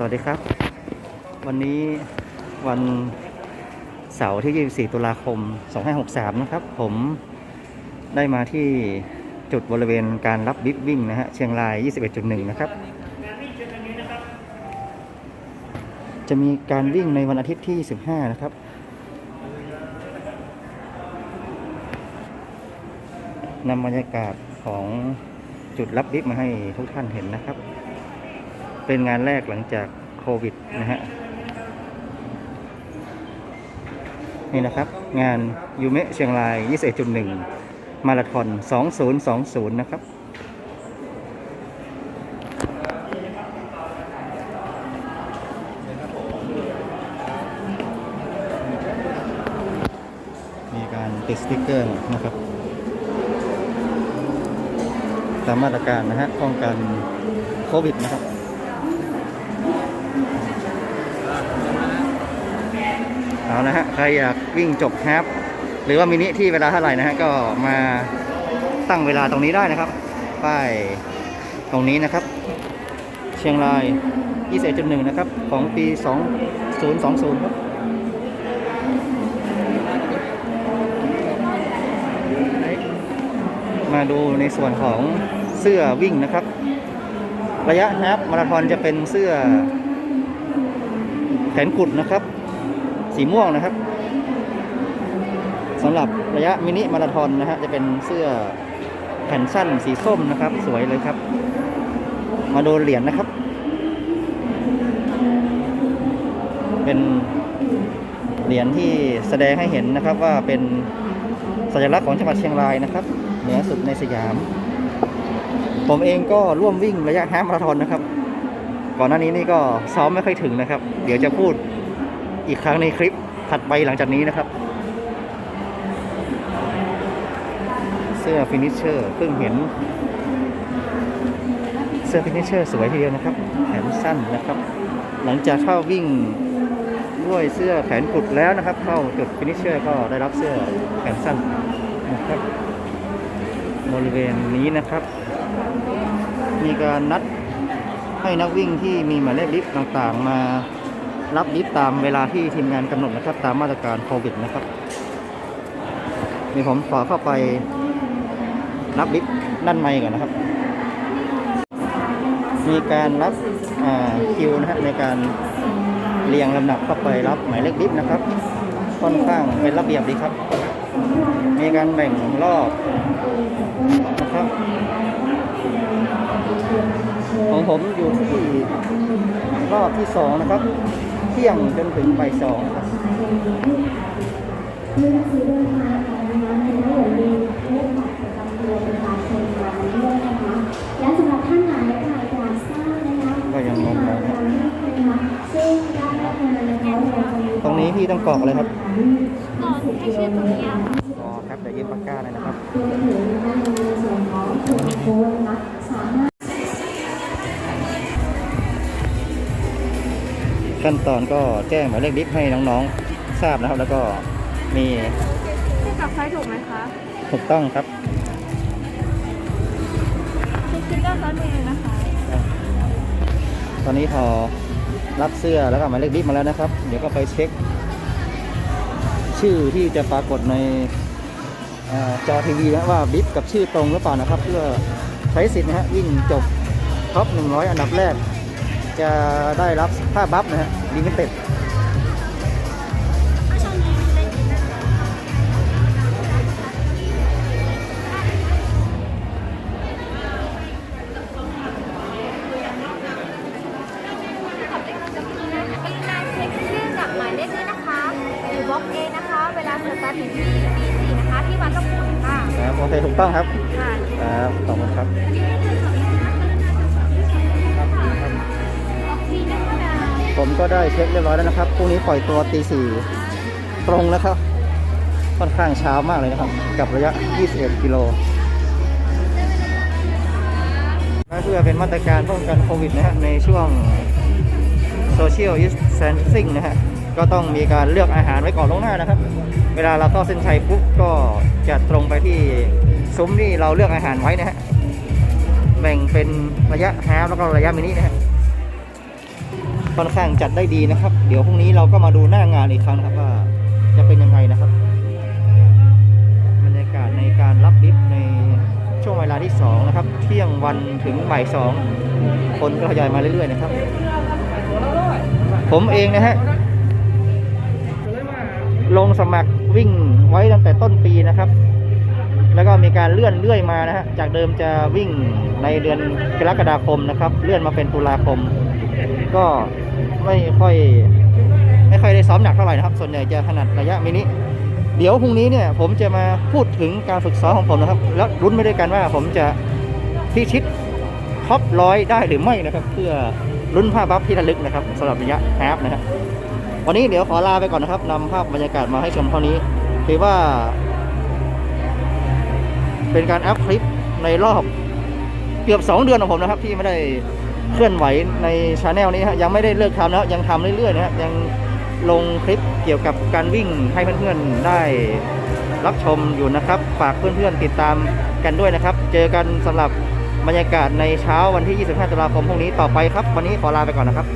สวัสดีครับ วันนี้วันเสาร์ที่ 24 ตุลาคม 2563 นะครับ ผมได้มาที่จุดบริเวณการรับบิ๊กวิ่งนะฮะเชียงราย 21.1 นะครับ จะมีการวิ่งในวันอาทิตย์ที่ 15 นะครับ นำบรรยากาศของจุดรับบิ๊กมาให้ทุกท่านเห็นนะครับ เป็นงานแรกหลังจากโควิดนะฮะ นี่นะครับ งานยูเมะเชียงราย 21.1 มาราธอน 2020 นะครับมีการติดสติ๊กเกอร์นะครับ ตามมาตรการนะฮะป้องกันโควิดนะครับ เอานะฮะใครอยากวิ่งจบแฮปหรือว่ามินิที่เวลาเท่าไหร่นะฮะก็มาตั้งเวลาตรงนี้ได้นะครับป้ายตรงนี้นะครับ เชียงราย 21.1 นะครับ ของปี 2020 ครับมาดูในส่วนของเสื้อวิ่งนะครับ ระยะฮาฟมาราธอนจะเป็นเสื้อแขนกุดนะครับ สีม่วงนะครับสำหรับระยะมินิมาราธอนนะฮะจะเป็นเสื้อแขนสั้นสีส้มนะครับ สวยเลยครับ มาดูเหรียญนะครับ เป็นเหรียญที่แสดงให้เห็นนะครับว่าเป็นสัญลักษณ์ของจังหวัดเชียงรายนะครับ เหนือสุดในสยาม ผมเองก็ร่วมวิ่งระยะฮาฟมาราธอนนะครับ ก่อนหน้านี้นี่ก็ซ้อมไม่ค่อยถึงนะครับ เดี๋ยวจะพูด อีกครั้งในคลิปถัดไปหลังจากนี้นะครับ เสื้อฟินิชเชอร์เพิ่งเห็น เสื้อฟินิชเชอร์สวยทีเดียวนะครับ แขนสั้นนะครับ หลังจากเข้าวิ่งด้วยเสื้อแขนกุดแล้วนะครับ เข้าจุดฟินิชเชอร์ก็ได้รับเสื้อแขนสั้นนะครับบริเวณนี้นะครับ มีการนัดให้นักวิ่งที่มีหมายเลขลิฟต์ต่างๆมา รับลิฟต์ตามเวลาที่ทีมงานกำหนดนะครับ ตามมาตรการโควิดนะครับนี่ผมขอเข้าไปรับลิฟต์ด้านในก่อนนะครับ มีการรับคิวนะฮะในการเรียงลำดับเข้าไปรับหมายเลขลิฟต์นะครับ ค่อนข้างเป็นระเบียบดีครับ มีการแบ่งรอบนะครับของผมอยู่ที่รอบที่สองนะครับ ที่ยงจนถึงบ่ายสองครับเรื่องซื้อเดินทางของนะคะในระบบมีเลขบัตรประจำตัวประชาชนมาด้วยนะคะและสำหรับท่านไหนค่ะอยากทราบนะคะก็ยังงงๆนะนะคะซึ่งด้านหน้างานนะคะเราจะมีตรงนี้พี่ต้องกรอกอะไรครับก่อนให้ชื่อตรงนี้อ๋อครับเดี๋ยวยืมปากกาเลยนะครับ ของโค้ดนะคะสามารถขั้นตอนก็แจ้งหมายเลขลิฟต์ให้น้องๆ ทราบนะครับ แล้วก็มีที่กับไฟถูกไหมคะถูกต้องครับคิดคิดด้านซ้ายมือนะคะ ตอนนี้พอรับเสื้อแล้วก็หมายเลขลิฟต์มาแล้วนะครับ เดี๋ยวก็ไปเช็ค ชื่อที่จะปรากฏในอาจอทีวีนะว่าบิฟกับชื่อตรงหรือเปล่านะครับ เพื่อใช้สิทธิ์นะฮะวิ่งจบท็อป100 อันดับแรก จะได้รับค่าบัฟนะฮะลิมิเต็ดกรุณาเช็คชื่อกับหมายเลขด้วยนะคะหรือบล็อกเองนะคะเวลาสตาร์ทถึงที่ B4 นะคะที่วัดตะพุนค่ะครับโอเคถูกต้องครับค่ะครับ ขอบคุณครับ ผมก็ได้เช็คเรียบร้อยแล้วนะครับพรุ่งนี้ปล่อยตัวตีสี่ตรงแล้วครับ ค่อนข้างเช้ามากเลยนะครับ กับระยะ 21 กิโลเพื่อเป็นมาตรการป้องกันโควิดนะฮะในช่วง Social Distancing นะฮะก็ต้องมีการเลือกอาหารไว้ก่อนล่วงหน้านะครับ เวลาเราเข้าเส้นชัยปุ๊บก็จะตรงไปที่ซุ้มที่เราเลือกอาหารไว้นะฮะแบ่งเป็นระยะฮาฟแล้วก็ระยะมินินะฮะ ค่อนข้างจัดได้ดีนะครับ เดี๋ยวพรุ่งนี้เราก็มาดูหน้างานอีกครั้งนะครับว่าจะเป็นยังไงนะครับบรรยากาศในการรับลิฟต์ในช่วงเวลาที่สองนะครับ เที่ยงวันถึงบ่ายสองคนก็ทยอยมาเรื่อยๆนะครับ ผมเองนะฮะลงสมัครวิ่งไว้ตั้งแต่ต้นปีนะครับ แล้วก็มีการเลื่อนเรื่อยมานะฮะ จากเดิมจะวิ่งในเดือนกรกฎาคมนะครับ เลื่อนมาเป็นตุลาคม ก็ ไม่ค่อยไม่ค่อยได้ซ้อมหนักเท่าไหร่นะครับ ส่วนใหญ่จะถนัดระยะมินิเดี๋ยวพรุ่งนี้เนี่ยผมจะมาพูดถึงการฝึกซ้อมของผมนะครับ แล้วรุ้นไม่ด้วยกันว่าผมจะพิชิตท็อปร้อยได้หรือไม่นะครับ เพื่อลุ้นภาพบัฟที่ระลึกนะครับสำหรับระยะฮาฟนะครับวันนี้เดี๋ยวขอลาไปก่อนนะครับนำภาพบรรยากาศมาให้ชมเท่านี้ถือว่า เป็นการอัพคลิปในรอบเกือบ 2 เดือนของผมนะครับ ที่ไม่ได้ เคลื่อนไหวในชาแนลนี้ฮะยังไม่ได้เลิกทำแล้วยังทำเรื่อยๆนะฮะยังลงคลิปเกี่ยวกับการวิ่งให้เพื่อนๆได้รับชมอยู่นะครับ ฝากเพื่อนๆติดตามกันด้วยนะครับ เจอกันสำหรับบรรยากาศในเช้าวันที่ 25 ตุลาคมพรุ่งนี้ต่อไปครับ วันนี้ขอลาไปก่อนนะครับ